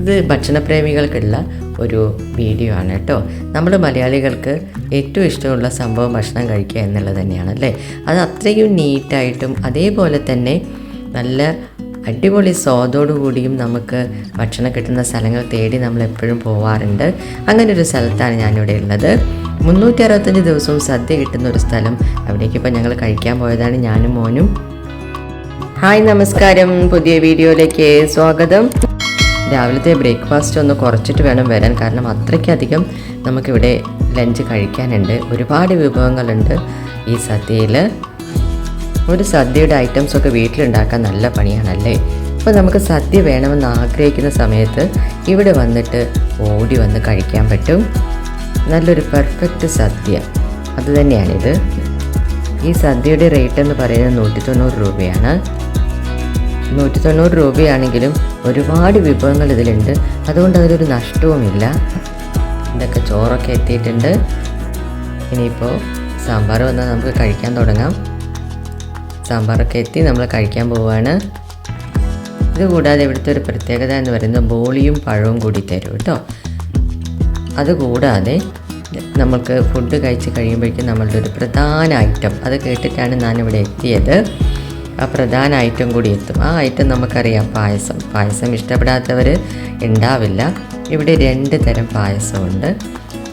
ഇത് ഭക്ഷണപ്രേമികൾക്കുള്ള ഒരു വീഡിയോ ആണ് കേട്ടോ. നമ്മൾ മലയാളികൾക്ക് ഏറ്റവും ഇഷ്ടമുള്ള സംഭവം ഭക്ഷണം കഴിക്കുക എന്നുള്ളത് തന്നെയാണ് അല്ലേ? അത് അത്രയും നീറ്റായിട്ടും അതേപോലെ തന്നെ നല്ല അടിപൊളി സ്വാദോടു കൂടിയും നമുക്ക് ഭക്ഷണം കിട്ടുന്ന സ്ഥലങ്ങൾ തേടി നമ്മൾ എപ്പോഴും പോവാറുണ്ട്. അങ്ങനെ ഒരു സ്ഥലത്താണ് ഞാനിവിടെ ഉള്ളത്. മുന്നൂറ്റി അറുപത്തഞ്ച് ദിവസവും സദ്യ കിട്ടുന്ന ഒരു സ്ഥലം അവിടേക്ക് ഇപ്പോൾ ഞങ്ങൾ കഴിക്കാൻ പോയതാണ് ഞാനും മോനും. ഹായ് നമസ്കാരം. പുതിയ വീഡിയോയിലേക്ക് സ്വാഗതം. രാവിലത്തെ ബ്രേക്ക്ഫാസ്റ്റ് ഒന്ന് കുറച്ചിട്ട് വേണം വരാൻ. കാരണം അത്രയ്ക്കധികം നമുക്കിവിടെ ലഞ്ച് കഴിക്കാനുണ്ട്. ഒരുപാട് വിഭവങ്ങളുണ്ട്. ഈ സദ്യയിൽ ഒരു സദ്യയുടെ ഐറ്റംസൊക്കെ വീട്ടിലുണ്ടാക്കാൻ നല്ല പണിയാണല്ലേ? അപ്പോൾ നമുക്ക് സദ്യ വേണമെന്ന് ആഗ്രഹിക്കുന്ന സമയത്ത് ഇവിടെ വന്നിട്ട് ഓടി വന്ന് കഴിക്കാൻ പറ്റും. നല്ലൊരു പെർഫെക്റ്റ് സദ്യ. അതുതന്നെയാണിത് ഈ സദ്യയുടെ റേറ്റ് എന്ന് പറയുന്നത് നൂറ്റി തൊണ്ണൂറ് രൂപയാണ്. നൂറ്റി തൊണ്ണൂറ് രൂപയാണെങ്കിലും ഒരുപാട് വിഭവങ്ങൾ ഇതിലുണ്ട്. അതുകൊണ്ട് അതിലൊരു നഷ്ടവുമില്ല. ഇതൊക്കെ ചോറൊക്കെ എത്തിയിട്ടുണ്ട്. ഇനിയിപ്പോൾ സാമ്പാർ വന്നാൽ നമുക്ക് കഴിക്കാൻ തുടങ്ങാം. സാമ്പാറൊക്കെ എത്തി നമ്മൾ കഴിക്കാൻ പോവുകയാണ് ഇതുകൂടാതെ ഇവിടുത്തെ ഒരു പ്രത്യേകത എന്ന് പറയുന്നത് ബോളിയും പഴവും കൂടി തരും കേട്ടോ. അതുകൂടാതെ നമ്മൾക്ക് ഫുഡ് കഴിച്ച് കഴിയുമ്പോഴേക്കും നമ്മളുടെ ഒരു പ്രധാന ഐറ്റം അത് കേട്ടിട്ടാണ് ഞാനിവിടെ എത്തിയത്. ആ പ്രധാന ഐറ്റം കൂടി എത്തും. ആ ഐറ്റം നമുക്കറിയാം. പായസം. പായസം ഇഷ്ടപ്പെടാത്തവർ ഉണ്ടാവില്ല ഇവിടെ രണ്ട് തരം പായസമുണ്ട്.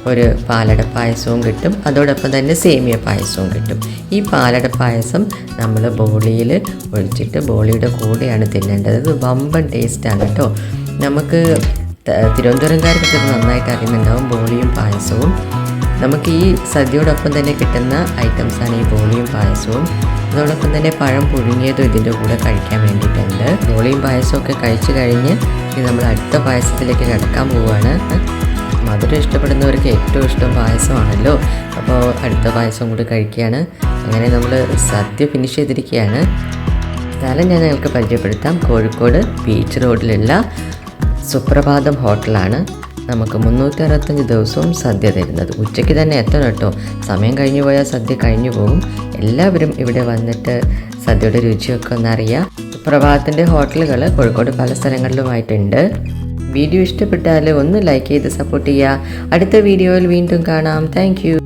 ഒരു പാലട പായസവും കിട്ടും. അതോടൊപ്പം തന്നെ സേമിയ പായസവും കിട്ടും. ഈ പാലട പായസം നമ്മൾ ബോളിയിൽ ഒഴിച്ചിട്ട് ബോളിയുടെ കൂടെയാണ് തിന്നേണ്ടത്. ഇത് വമ്പൻ ടേസ്റ്റാണ് കേട്ടോ. നമുക്ക് തിരുവനന്തപുരംകാർക്ക് നന്നായിട്ട് അറിയുന്നുണ്ടാവും ബോളിയും പായസവും. നമുക്ക് ഈ സദ്യയോടൊപ്പം തന്നെ കിട്ടുന്ന ഐറ്റംസാണ് ഈ ബോളിയും പായസവും. അതോടൊപ്പം തന്നെ പഴം പുഴുങ്ങിയതും ഇതിന്റെ കൂടെ കഴിക്കാൻ വേണ്ടിയിട്ടുണ്ട്. ബോളിയും പായസമൊക്കെ കഴിച്ചു കഴിഞ്ഞ് ഇനി നമ്മൾ അടുത്ത പായസത്തിലേക്ക് കിടക്കാൻ പോവുകയാണ്. മധുരം ഇഷ്ടപ്പെടുന്നവർക്ക് ഏറ്റവും ഇഷ്ടം പായസമാണല്ലോ. അപ്പോൾ അടുത്ത പായസം കൂടി കഴിക്കുകയാണ്. അങ്ങനെ നമ്മൾ സദ്യ ഫിനിഷ് ചെയ്തിരിക്കുകയാണ്. സ്ഥലം ഞാൻ നിങ്ങൾക്ക് പരിചയപ്പെടുത്താം. കോഴിക്കോട് ബീച്ച് റോഡിലുള്ള സുപ്രഭാതം ഹോട്ടലാണ്. നമുക്ക് മുന്നൂറ്റി അറുപത്തഞ്ച് ദിവസവും സദ്യ തരുന്നത്. ഉച്ചയ്ക്ക് തന്നെ എത്തണം കേട്ടോ. സമയം കഴിഞ്ഞു പോയാൽ സദ്യ കഴിഞ്ഞു പോകും. എല്ലാവരും ഇവിടെ വന്നിട്ട് സദ്യയുടെ രുചിയൊക്കെ ഒന്നറിയാം. പ്രഭാതത്തിന്റെ ഹോട്ടലുകൾ കോഴിക്കോട് പല സ്ഥലങ്ങളിലുമായിട്ടുണ്ട്. വീഡിയോ ഇഷ്ടപ്പെട്ടാൽ ഒന്ന് ലൈക്ക് ചെയ്ത് സപ്പോർട്ട് ചെയ്യുക. അടുത്ത വീഡിയോയിൽ വീണ്ടും കാണാം. താങ്ക്